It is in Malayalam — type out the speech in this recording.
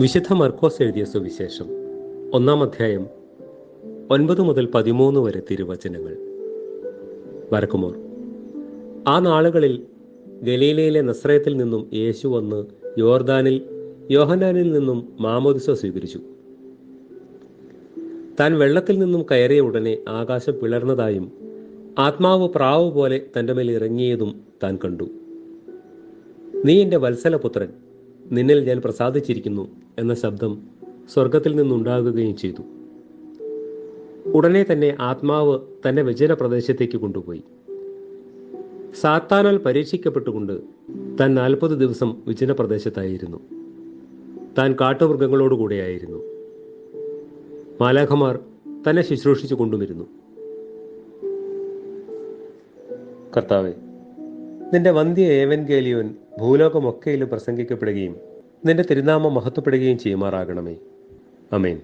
വിശുദ്ധ മർക്കോസ് എഴുതിയ സുവിശേഷം ഒന്നാം അധ്യായം ഒൻപത് മുതൽ പതിമൂന്ന് വരെ തിരുവചനങ്ങൾ. വരക്കുമോർ ആ നാളുകളിൽ ഗലീലയിലെ നസ്രയത്തിൽ നിന്നും യേശു വന്ന് യോർദാനിൽ യോഹനാനിൽ നിന്നും മാമോദിസ സ്വീകരിച്ചു. താൻ വെള്ളത്തിൽ നിന്നും കയറിയ ഉടനെ ആകാശം പിളർന്നതായും ആത്മാവ് പ്രാവ് പോലെ തന്റെ മേൽ ഇറങ്ങിയതും താൻ കണ്ടു. നീ എന്റെ വത്സലപുത്രൻ നിന്നിൽ ഞാൻ പ്രസാദിച്ചിരിക്കുന്നു എന്ന ശബ്ദം സ്വർഗത്തിൽ നിന്നുണ്ടാകുകയും ചെയ്തു. ഉടനെ തന്നെ ആത്മാവ് തന്റെ വിജന പ്രദേശത്തേക്ക് കൊണ്ടുപോയി. സാത്താനാൽ പരീക്ഷിക്കപ്പെട്ടുകൊണ്ട് താൻ നാൽപ്പത് ദിവസം വിജന പ്രദേശത്തായിരുന്നു താൻ കാട്ടുമൃഗങ്ങളോടുകൂടെയായിരുന്നു മാലാഖമാർ തന്നെ ശുശ്രൂഷിച്ചു കൊണ്ടുവരുന്നു. കർത്താവെ നിന്റെ വന്ധ്യ ഏവൻഗേലിയോൻ ഭൂലോകമൊക്കെയിലും പ്രസംഗിക്കപ്പെടുകയും നിന്റെ തിരുനാമം മഹത്വപ്പെടുകയും ചെയ്യുമാറാകണമേ. അമേൻ